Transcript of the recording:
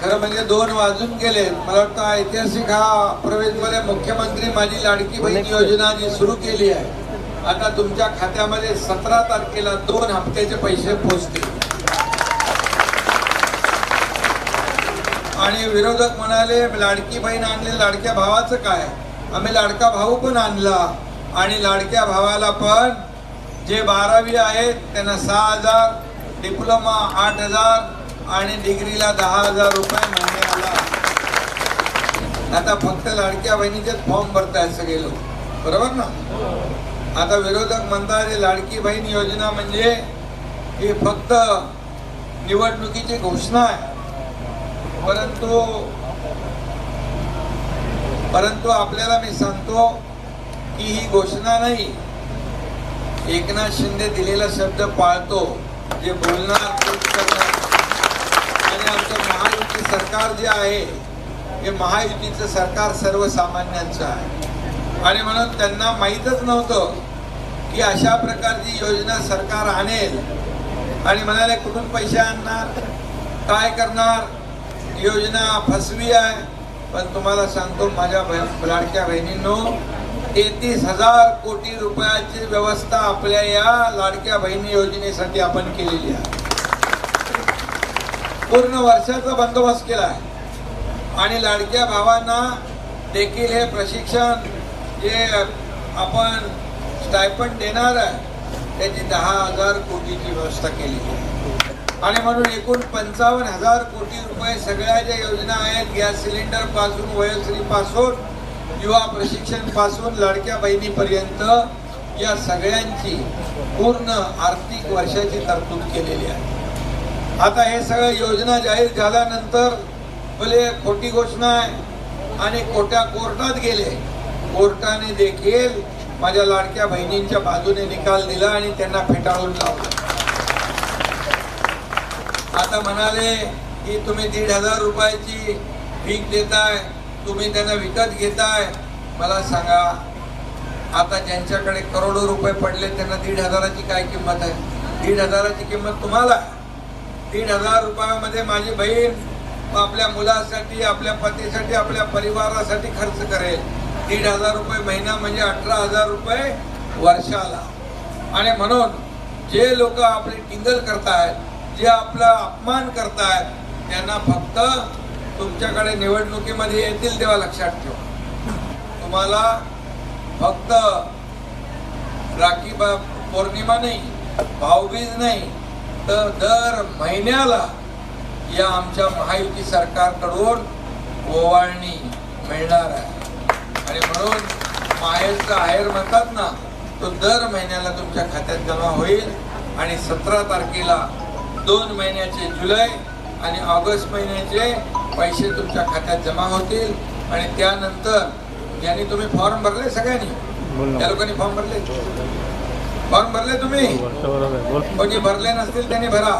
खरं म्हणजे दोन वाजून गेले. मला वाटतं ऐतिहासिक हा प्रवेशमध्ये मुख्यमंत्री माझी लाडकी बहीण योजना जी सुरू केली आहे. आता तुमच्या खात्यामध्ये सतरा तारखेला दोन हप्त्याचे पैसे पोहोचतील आणि विरोधक म्हणाले लाडकी बहीण आणली लाडक्या भावाचं काय? आम्ही लाडका भाऊ पण आणला. आणि लाडक्या भावाला पण जे बारावी आहेत त्यांना सहा हजार डिप्लोमा आठ हजार आणि डिग्रीला दहा हजार रुपये महिन्याला आता फक्त लाडक्या बहिणीचेच फॉर्म भरतायत सगळे लोक. बरोबर ना? आता विरोधक म्हणतात लाडकी बहीण योजना म्हणजे ही फक्त निवडणुकीची घोषणा आहे. परंतु परंतु आपल्याला मी सांगतो की ही घोषणा नाही. एकनाथ शिंदे दिलेला शब्द पाळतो. जे बोलणार तेच करणार आणि आमचं महायुती सरकार जे आहे हे महायुतीचं सरकार सर्वसामान्यांचं आहे. आणि म्हणून त्यांना माहीतच नव्हतं की अशा प्रकारची योजना सरकार आणेल. आणि म्हणाले कुठून पैसे आणणार? काय करणार? योजना फसवी आहे. पण तुम्हाला सांगतो माझ्या लाडक्या बहिणींनो तेहतीस हजार कोटी रुपयाची व्यवस्था आपल्या या लाडक्या बहिणी योजनेसाठी आपण केलेली आहे. पूर्ण वर्षाचा बंदोबस्त केला आहे. आणि लाडक्या भावांना देखील हे प्रशिक्षण जे आपण स्टायपंड देणार आहे त्याची दहा हजार कोटीची व्यवस्था केली. आणि म्हणून एकूण पंचावन्न हजार कोटी रुपये सगळ्या ज्या योजना आहेत गॅस सिलेंडरपासून वयोश्री पासून युवा प्रशिक्षणपासून लाडक्या बहिणीपर्यंत या सगळ्यांची पूर्ण आर्थिक वर्षाची तरतूद केलेली आहे. आता हे सगळं योजना जाहीर झाल्यानंतर भले खोटी घोषणा आहे आणि खोट्या कोर्टात गेले कोर्टाने देखील माझ्या लाडक्या बहिणींच्या बाजूने निकाल दिला आणि त्यांना फेटाळून लावला. आता म्हणाले की तुम्ही दीड हजार रुपयाची भीक देताय तुम्ही त्यांना विकत घेताय. मला सांगा आता ज्यांच्याकडे करोडो रुपये पडले त्यांना दीड हजाराची काय किंमत आहे? दीड हजाराची किंमत तुम्हाला तीन दीड हजार रुपयामध्ये माझी बहीण आपल्या मुलासाठी आपल्या पतीसाठी आपल्या परिवारासाठी खर्च करेल. दीड हजार रुपये महिना म्हणजे अठरा हजार रुपये वर्षाला. आणि म्हणून जे लोक आपली टिंगल करतायत जे आपला अपमान करतायत त्यांना फक्त तुमच्याकडे निवडणुकीमध्ये येतील तेव्हा लक्षात ठेवा. तुम्हाला फक्त राखी पौर्णिमा नाही भाऊबीज नाही तर दर महिन्याला या आमच्या महायुती सरकारकडून ओवाळणी मिळणार आहे. आणि म्हणून माहेरचा आहेर म्हणतात ना तो दर महिन्याला तुमच्या खात्यात जमा होईल. आणि सतरा तारखेला दोन महिन्याचे जुलै आणि ऑगस्ट महिन्याचे पैसे तुमच्या खात्यात जमा होतील. आणि त्यानंतर ज्यांनी तुम्ही फॉर्म भरले सगळ्यांनी त्या लोकांनी फॉर्म भरले. फॉर्म भरले तुम्ही? कोणी भरले नसतील त्यांनी भरा.